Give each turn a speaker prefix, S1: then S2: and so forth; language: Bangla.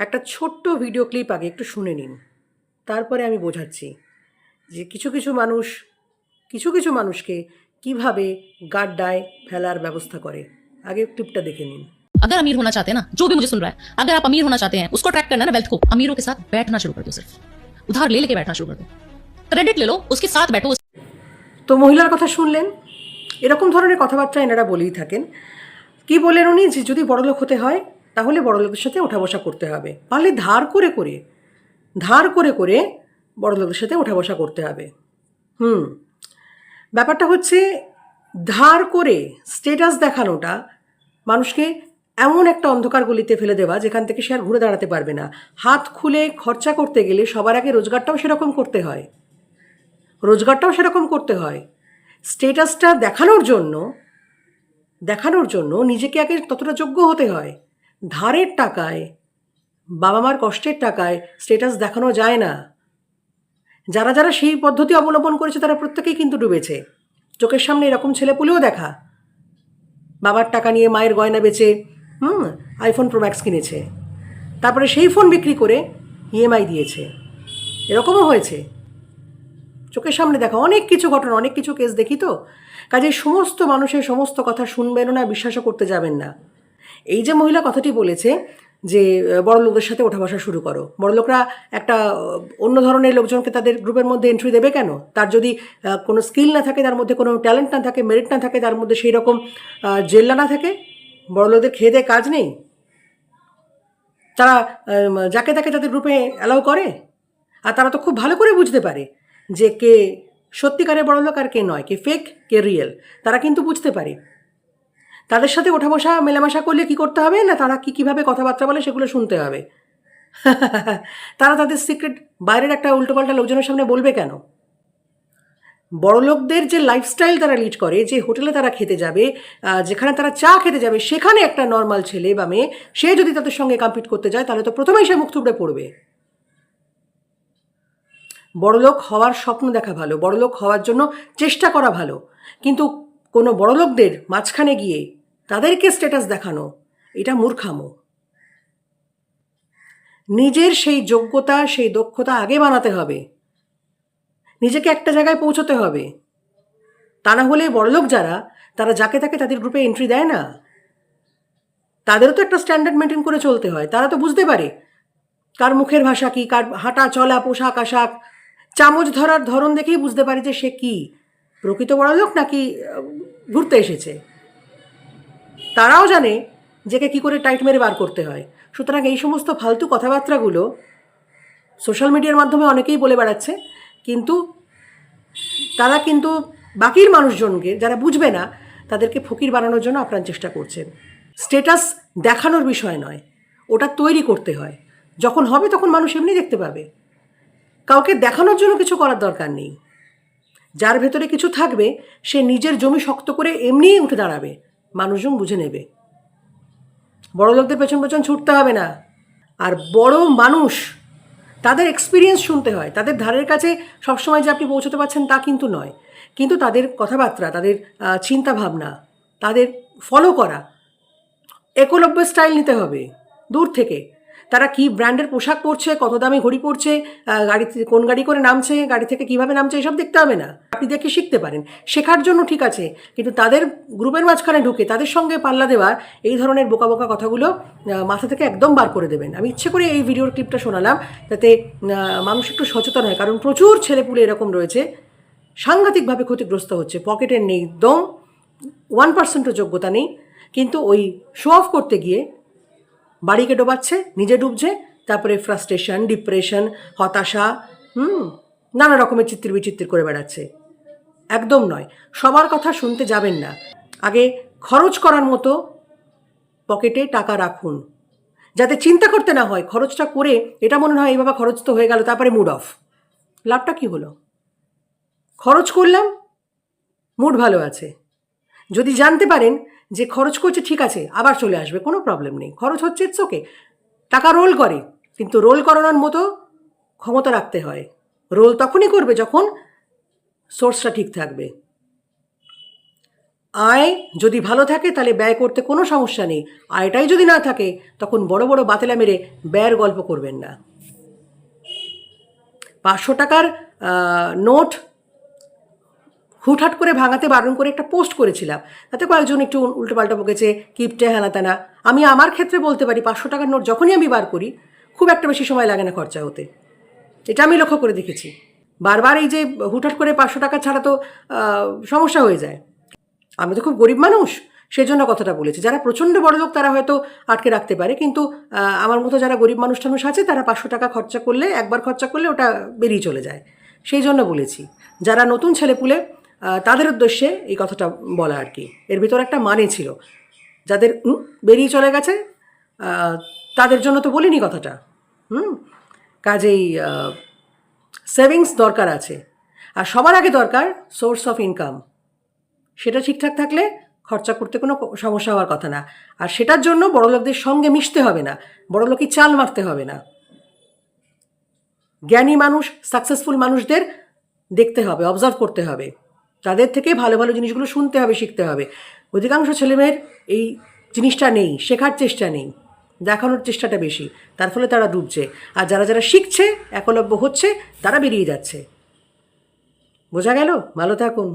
S1: একটা ছোট্ট ভিডিও ক্লিপ আগে একটু শুনে নিন তারপরে আমি বোঝাচ্ছি যে কিছু কিছু মানুষ কিছু কিছু মানুষকে কিভাবে গাড্ডায় ফেলার ব্যবস্থা করে আগে ক্লিপটা দেখে নিন
S2: अगर अमीर होना चाहते हैं ना जो भी मुझे सुन रहा है अगर आप अमीर होना चाहते हैं उसको ट्रैक करना है ना वेल्थ को अमीरों के साथ बैठना शुरू कर दो सिर्फ उधार ले लेके बैठना शुरू कर दो क्रेडिट ले लो उसके साथ बैठो
S1: তো মহিলার কথা শুনলেন এরকম ধরনের কথাবার্তা এনারা বলেই থাকেন কি বললেন উনি যে যদি বড়লোক হতে হয় তাহলে বড়লোকদের সাথে ওঠা বসা করতে হবে। পারলে ধার করে করে, ধার করে করে বড়লোকদের সাথে ওঠা বসা করতে হবে। হুম, ব্যাপারটা হচ্ছে ধার করে স্টেটাস দেখানোটা মানুষকে এমন একটা অন্ধকার গলিতে ফেলে দেওয়া যেখান থেকে সে আর ঘুরে দাঁড়াতে পারবে না। হাত খুলে খরচা করতে গেলে সবার আগে রোজগারটাও সেরকম করতে হয়। রোজগারটাও সেরকম করতে হয়। স্টেটাসটা দেখানোর জন্য দেখানোর জন্য নিজেকে আগে ততটা যোগ্য হতে হয়। ধারের টাকায় বাবা মার কষ্টের টাকায় স্টেটাস দেখানো যায় না। যারা যারা সেই পদ্ধতি অবলম্বন করেছে তারা প্রত্যেকেই কিন্তু ডুবেছে। চোখের সামনে এরকম ছেলেপুলেও দেখা। বাবার টাকা নিয়ে মায়ের গয়না বেচে, হুম আইফোন প্রোম্যাক্স কিনেছে। তারপরে সেই ফোন বিক্রি করে ইএমআই দিয়েছে। এরকমও হয়েছে। চোখের সামনে দেখা অনেক কিছু ঘটনা, অনেক কিছু কেস দেখি তো। কাজে সমস্ত মানুষের সমস্ত কথা শুনবেনও না, বিশ্বাসও করতে যাবেন না। এই যে মহিলা কথাটি বলেছে যে বড় লোকদের সাথে ওঠা বসা শুরু করো। বড় লোকরা একটা অন্য ধরনের লোকজনকে তাদের গ্রুপের মধ্যে এন্ট্রি দেবে কেন? তার যদি কোনো স্কিল না থাকে, তার মধ্যে কোনো ট্যালেন্ট না থাকে মেরিট না থাকে, তার মধ্যে সেই রকম জেল্লা না থাকে, বড় লোকদের খেয়ে দেয়ে কাজ নেই? তারা যাকে তাকে তাদের গ্রুপে অ্যালাউ করে? আর তারা তো খুব ভালো করে বুঝতে পারে যে কে সত্যিকারের বড় লোক আর কে নয়, কে ফেক কে রিয়েল তারা কিন্তু বুঝতে পারে। তাদের সাথে ওঠা বসা মেলামেশা করলে কি করতে হবে? না তারা কি, কীভাবে কথাবার্তা বলে সেগুলো শুনতে হবে? তারা তাদের সিক্রেট বাইরের একটা উল্টোপাল্টা লোকজনের সামনে বলবে কেন? বড়লোকদের যে লাইফস্টাইল তারা লিড করে, যে হোটেলে তারা খেতে যাবে যেখানে তারা চা খেতে যাবে, সেখানে একটা নর্মাল ছেলে বা মেয়ে, সে যদি তাদের সঙ্গে কম্পিট করতে যায়, তাহলে তো প্রথমেই সে মুখ থুবড়ে পড়বে। বড়লোক হওয়ার স্বপ্ন দেখা ভালো, বড়লোক হওয়ার জন্য চেষ্টা করা ভালো। কিন্তু কোনো বড়লোকদের মাঝখানে গিয়ে তাদেরকে স্ট্যাটাস দেখানো, এটা মূর্খামো। নিজের সেই যোগ্যতা, সেই দক্ষতা আগে বানাতে হবে। নিজেকে একটা জায়গায় পৌঁছতে হবে। তা না হলে বড়লোক যারা, তারা যাকে তাকে তাদের গ্রুপে এন্ট্রি দেয় না। তাদেরও তো একটা স্ট্যান্ডার্ড মেনটেন করে চলতে হয়, তারা তো বুঝতে পারে। কার মুখের ভাষা কি, কার হাঁটা, চলা, পোশাক, আশাক। চামচ ধরার ধরন দেখেই বুঝতে পারে যে সে কি। প্রকৃত বড়লোক নাকি ঘুরতে এসেছে। তারাও জানে যে কে কী করে টাইট মেরে বার করতে হয়। সুতরাং এই সমস্ত ফালতু কথাবার্তাগুলো সোশ্যাল মিডিয়ার মাধ্যমে অনেকেই বলে বেড়াচ্ছে, কিন্তু তারা কিন্তু বাকির মানুষজনকে, যারা বুঝবে না, তাদেরকে ফকির বানানোর জন্য আপ্রাণ চেষ্টা করছেন। স্টেটাস দেখানোর বিষয় নয়, ওটা তৈরি করতে হয়। যখন হবে তখন মানুষ এমনি দেখতে পাবে। কাউকে দেখানোর জন্য কিছু করার দরকার নেই। যার ভেতরে কিছু থাকবে, সে নিজের জমি শক্ত করে এমনিই উঠে দাঁড়াবে। মানুষজন বুঝে নেবে। বড় লোকদের পেছন পেছন ছুটতে হবে না। আর বড় মানুষ, তাদের এক্সপিরিয়েন্স শুনতে হয়। তাদের ধারের কাছে সবসময় যে আপনি পৌঁছতে পারছেন তা কিন্তু নয়। কিন্তু তাদের কথাবার্তা, তাদের চিন্তা ভাবনা তাদের ফলো করা, একলব্য স্টাইল নিতে হবে। দূর থেকে। তারা কি ব্র্যান্ডের পোশাক পরছে, কত দামে ঘড়ি পরছে গাড়ি কোন গাড়ি করে নামছে, গাড়ি থেকে কীভাবে নামছে, এসব দেখতে হবে না। আপনি দেখে শিখতে পারেন। শেখার জন্য ঠিক আছে, কিন্তু তাদের গ্রুপের মাঝখানে ঢুকে তাদের সঙ্গে পাল্লা দেওয়ার এই ধরনের বোকা বোকা কথাগুলো মাথা থেকে একদম বার করে দেবেন। আমি ইচ্ছে করে এই ভিডিওর ক্লিপটা শোনালাম, যাতে মানুষ একটু সচেতন হয়, কারণ প্রচুর ছেলেপুলে এরকম রয়েছে, সাংঘাতিকভাবে ক্ষতিগ্রস্ত হচ্ছে পকেটের নেই দম ওয়ান পার্সেন্টও যোগ্যতা নেই, কিন্তু ওই শো অফ করতে গিয়ে বাড়িকে ডোবাচ্ছে, নিজে ডুবছে, তারপরে ফ্রাস্ট্রেশন ডিপ্রেশন হতাশা, হুম, নানা রকমের চিত্র বিচিত্র করে বেড়াচ্ছে। একদম নয়, সবার কথা শুনতে যাবেন না। আগে খরচ করার মতো পকেটে টাকা রাখুন। যাতে চিন্তা করতে না হয়, খরচটা করে এটা মনে হয় এই বাবা খরচ তো হয়ে গেল, তারপরে মুড অফ লাভটা কি হলো? খরচ করলাম মুড ভালো আছে। যদি জানতে পারেন যে খরচ করছে ঠিক আছে, আবার চলে আসবে, কোনো প্রবলেম নেই। খরচ হচ্ছে ওকে টাকা রোল করে, কিন্তু রোল করানোর মতো ক্ষমতা রাখতে হয়। রোল তখনই করবে যখন সোর্সটা ঠিক থাকবে। আয় যদি ভালো থাকে, তাহলে ব্যয় করতে কোনো সমস্যা নেই। আয়টাই যদি না থাকে, তখন বড় বড় বাতেলা মেরে ব্যয়ের গল্প করবেন না। পাঁচশো টাকার নোট হুটহাট করে ভাঙাতে বারণ করে একটা পোস্ট করেছিলাম। তাতে কয়েকজন একটু উল্টোপাল্টা বকেছে, কিপটে হেনা তেনা আমি আমার ক্ষেত্রে বলতে পারি, পাঁচশো টাকার নোট যখনই আমি বার করি, খুব একটা বেশি সময় লাগে না খরচা হতে। এটা আমি লক্ষ্য করে দেখেছি। বারবার এই যে হুটহাট করে পাঁচশো টাকা ছাড়া তো সমস্যা হয়ে যায়। আমি তো খুব গরিব মানুষ সেই জন্য কথাটা বলেছি। যারা প্রচণ্ড বড় লোক, তারা হয়তো আটকে রাখতে পারে, কিন্তু আমার মতো যারা গরিব মানুষ টানুষ আছে, তারা পাঁচশো টাকা খরচা করলে, একবার খরচা করলে ওটা বেরিয়ে চলে যায়। সেই জন্য বলেছি, যারা নতুন ছেলেপুলে তাদের উদ্দেশ্যে এই কথাটা বলা আর কি। এর ভিতর একটা মানে ছিল। যাদের বেরিয়ে চলে গেছে তাদের জন্য তো বলিনি কথাটা। হুম, কাজেই সেভিংস দরকার আছে। আর সবার আগে দরকার সোর্স অফ ইনকাম সেটা ঠিকঠাক থাকলে খরচা করতে কোনো সমস্যা হওয়ার কথা না। আর সেটার জন্য বড়লোকদের সঙ্গে মিশতে হবে না। বড়লোকই চাল মারতে হবে না। জ্ঞানী মানুষ সাকসেসফুল মানুষদের দেখতে হবে অবজার্ভ করতে হবে। তাদের থেকে ভালো ভালো জিনিসগুলো শুনতে হবে, শিখতে হবে। অধিকাংশ ছেলেমেয়ের এই জিনিসটা নেই, শেখার চেষ্টা নেই, দেখানোর চেষ্টাটা বেশি। তার ফলে তারা ডুবছে। আর যারা যারা শিখছে, একলব্য হচ্ছে, তারা বেরিয়ে যাচ্ছে। বোঝা গেল? ভালো থাকুন।